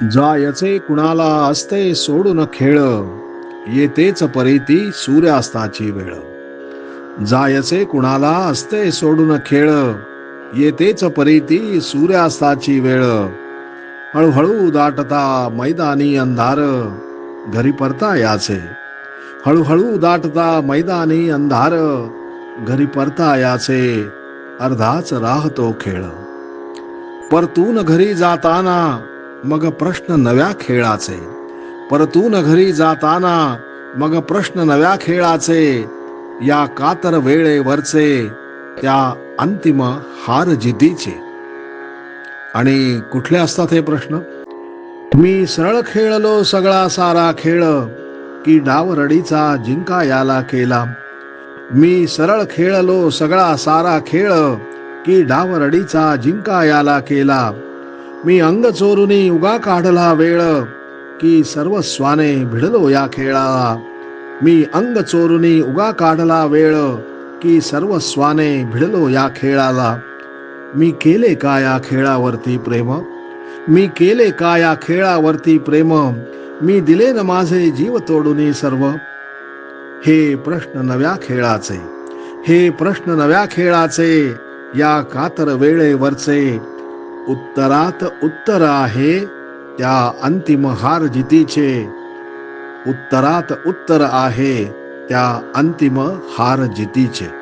जायचे कुणाला असते सोडून खेळ. येतेच परीती सूर्यास्ताची वेळ. जायचे कुणाला असते सोडून खेळ. येतेच परीती सूर्यास्ताची वेळ. हळूहळू दाटता मैदानी अंधार. घरी परता याचे. हळूहळू दाटता मैदानी अंधार. घरी परता याचे. अर्धाच राहतो खेळ. परतून घरी जाताना मग प्रश्न नव्या खेळाचे. परतून घरी जाताना मग प्रश्न नव्या खेळाचे. या कातर वेळेवरचे त्या अंतिम हार जिद्दीचे आणि कुठले असतात हे प्रश्न? मी सरळ खेळलो सगळा सारा खेळ की डावरडीचा जिंका याला केला. मी सरळ खेळलो सगळा सारा खेळ की डावरडीचा जिंका याला केला. मी अंग चोरुनी उगा काढला वेळ की सर्व स्वाने भिडलो या खेळाला मी अंग चोरुनी उगा काढला वेळ की सर्व स्वाने भिडलो या खेळाला. मी केले का या खेळावरती प्रेम? मी केले का या खेळावरती प्रेम? मी दिले न माझे जीव तोडून सर्व? हे प्रश्न नव्या खेळाचे हे प्रश्न नव्या खेळाचे या कातर वेळेवरचे उत्तरात उत्तर आहे त्या अंतिम हार जितीचे उत्तरात उत्तर आहे त्या अंतिम हार जितीचे